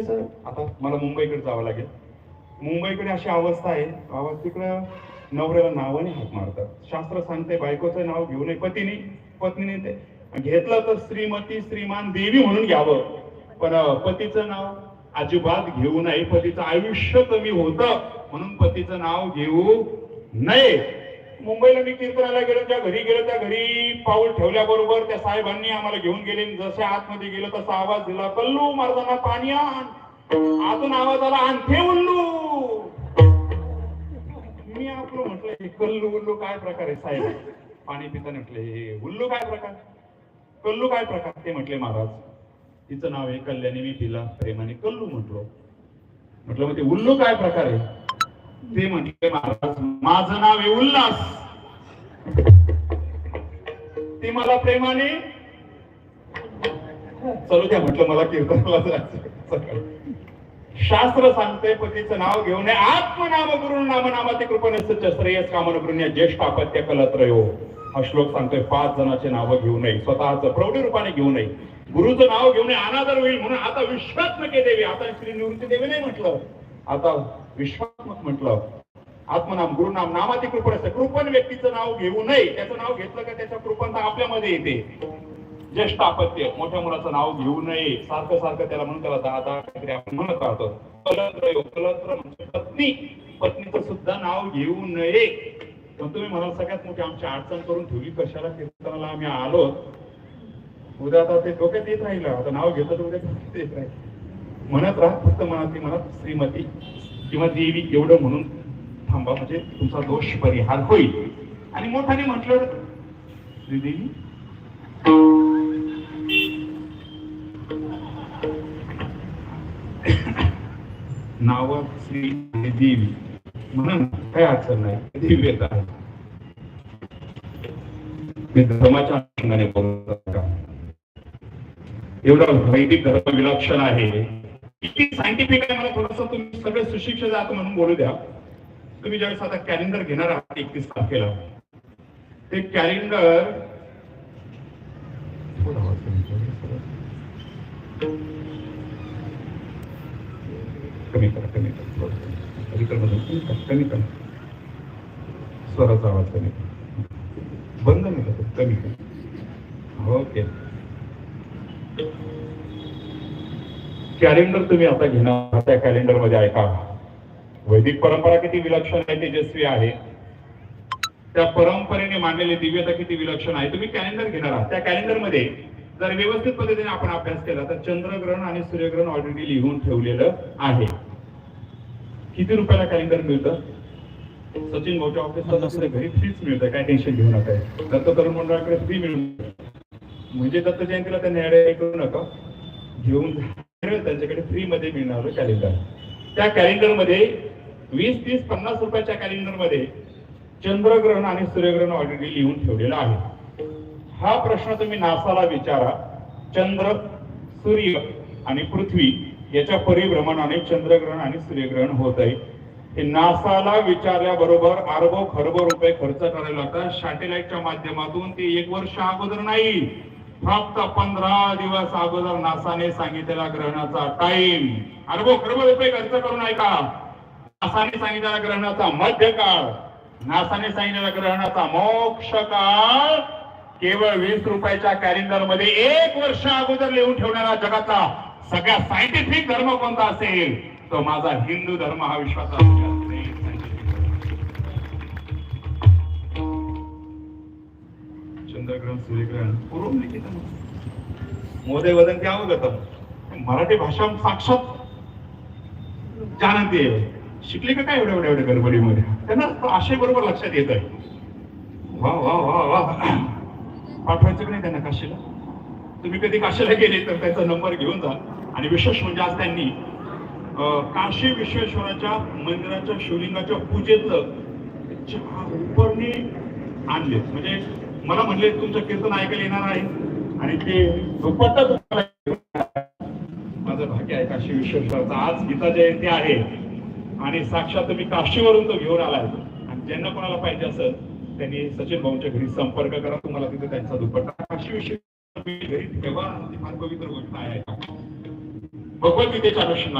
आता मला मुंबईकडे जावं लागेल. मुंबईकडे अशी अवस्था आहे बाबा तिकडं नवऱ्याला नावाने हात मारतात. शास्त्र सांगते बायकोचं नाव घेऊ नये पतीने पत्नीने ते घेतलं तर श्रीमती श्रीमान देवी म्हणून घ्यावं. पण पतीचं नाव अजिबात घेऊ नये. पतीचं आयुष्य कमी होतं म्हणून पतीचं नाव घेऊ नये. मुंबईला मी कीर्तनाला गेलो त्या घरी गेलो त्या घरी पाऊल ठेवल्याबरोबर त्या साहेबांनी आम्हाला घेऊन गेले. जसे आतमध्ये गेलो तसा आवाज दिला कल्लू मारताना पाणी आण. आतून आवाज आला आणते उल्लू. मी आपलं म्हटलं हे कल्लू उल्लू काय प्रकार आहे साहेब? पाणी पिताना म्हटले हे उल्लू काय प्रकार? कल्लू काय प्रकार? ते म्हटले महाराज तिचं नाव आहे कल्याणी मी तिला प्रेमाने कल्लू म्हटलो. म्हटलं मग ते उल्लू काय प्रकार आहे? ते म्हटले महाराज माझं नाव आहे उल्हास. ती मला प्रेमाने चलू द्या म्हटलं मला कीर्तनाला जायचं शास्त्र सांगते पतीचं नाव घेऊन आत्मनाम गुरु नाम नामाते कृपणस्य श्रेयस कामन ज्येष्ठ अपत्य कलत्रयो. हा श्लोक सांगतोय पाच जणांचे नावं घेऊ नये स्वतःच प्रौढी रूपाने घेऊ नये गुरुचं नाव घेऊन अनादर होईल म्हणून आता विश्वात्मके देवी आता श्री निवृत्ती देवी नाही म्हटलं. आता विश्वात्मक म्हटलं. आत्मनाम गुरुनाम नामाती कृपण असतं. कृपण व्यक्तीचं नाव घेऊ नये. त्याचं नाव घेतलं का त्याच्या कृपणता आपल्यामध्ये येते. ज्येष्ठ अपत्य मोठ्या मुलाचं नाव घेऊ नये. सारखं सारखं त्याला म्हणून त्याला दादा काहीतरी आपण म्हणत राहतो. कलत्र कलत्र म्हणजे पत्नी. पत्नीचं सुद्धा नाव घेऊ नये. पण तुम्ही म्हणाल सगळ्यात मोठी आमची अडचण करून ठेवली. कशाला कीर्तनाला आम्ही आलो? उद्या आता ते डोक्यात येत राहिलं. आता नाव घेतलं तर उद्या येत राहील. म्हणत राहा फक्त मनात ती म्हणत श्रीमती. किंवा देवी एवढं म्हणून थांबा म्हणजे तुमचा दोष परिहार होईल. आणि मोठ्याने म्हटलं श्रीदेवी नाव श्री देवी म्हणून काय अडचण नाही दिव्यता आहे मी धर्माच्या अनुषंगाने बोलतो का एवढा वैदिक धर्म विलक्षण आहे. सायंटिफिक आहे मला थोडस तुम्ही सगळे सुशिक्षित आहात म्हणून बोलू द्या. तुम्ही ज्यावेळेस आता कॅलेंडर घेणार आहात एकतीस तारखेला ते कॅलेंडर कमी करा. कमी करा कमी करा. कमी करा कमी करा. स्वराचा आवाज कमी करा. बंद नाही करत कमी करा. ओके. कॅलेंडर तुम्ही आता घेणार त्या कॅलेंडरमध्ये ऐका वैदिक परंपरा किती विलक्षण आहे तेजस्वी आहे. त्या परंपरेने मांडलेली दिव्यता किती विलक्षण आहे तुम्ही कॅलेंडर घेणार आहात. त्या कॅलेंडरमध्ये जर व्यवस्थित पद्धतीने आपण अभ्यास केला तर चंद्रग्रहण आणि सूर्यग्रहण ऑलरेडी लिहून ठेवलेलं आहे. किती रुपयाला कॅलेंडर मिळतं? सचिन भाऊच्या ऑफिसला घरी फ्रीच मिळतं काय टेन्शन घेऊ नका. दत्त तरुण मंडळाकडे फ्री मिळून म्हणजे दत्त जयंतीला त्या ऍड करू नका. घेऊन जा. त्यांच्याकडे फ्रीमध्ये मिळणार कॅलेंडर त्या कॅलेंडरमध्ये वीस तीस पन्नास रुपयाच्या कॅलेंडरमध्ये चंद्रग्रहण आणि सूर्यग्रहण ऑलरेडी लिहून ठेवलेला आहे. हा प्रश्न तुम्ही नासाला विचारा. चंद्र सूर्य आणि पृथ्वी याच्या परिभ्रमणाने चंद्रग्रहण आणि सूर्यग्रहण होत आहे. हे नासाला विचारल्याबरोबर अरबो खरबो रुपये खर्च करायला लागतात. सॅटेलाइटच्या माध्यमातून ते एक वर्ष अगोदर नाही. फक्त पंधरा दिवस अगोदर नासाने सांगितलेला ग्रहणाचा टाइम अरबो खरब रुपये खर्च करून ऐका. नासाने सांगितलेला ग्रहणाचा मध्य काळ नासाने सांगितलेला ग्रहणाचा मोक्ष काळ केवळ वीस रुपयाच्या कॅलेंडरमध्ये एक वर्ष अगोदर लिहून ठेवणारा जगातला सगळ्या सायंटिफिक धर्म कोणता असेल? तो माझा हिंदू धर्म हा विश्वास चंद्रग्रहण सूर्यग्रहण पूर्व मोदय वदंती अवगतम मराठी भाषा साक्षात जानते शिकले का काय एवढ्या एवढ्या एवढ्या गडबडीमध्ये? त्यांना तो आशय बरोबर लक्षात येत आहे. वा वा वा वा. पाठवायचं की नाही त्यांना काशीला? तुम्ही कधी काशीला गेले तर त्याचा नंबर घेऊन जा. आणि विशेष म्हणजे आज त्यांनी काशी विश्वेश्वराच्या मंदिराच्या शिवलिंगाच्या पूजेतलं. उपरणी आणले म्हणजे मला म्हणले तुमचं कीर्तन ऐकायला येणार आहे. आणि ते दुपट्टा माझं भाग्य आहे काशी विश्वेश्वराचा आज गीता जयंती आहे. आणि साक्षात मी काशीवरून तो घेऊन आलाय. आणि ज्यांना कोणाला पाहिजे असेल त्यांनी सचिन भाऊंच्या घरी संपर्क करा. तुम्हाला तिथे त्यांचा दुपट्टा. काशी विश्वेश्वर घरी ठेवा ती फार पवित्र गोष्ट आहे. भगवद्गीतेच्या अनुषंगाने.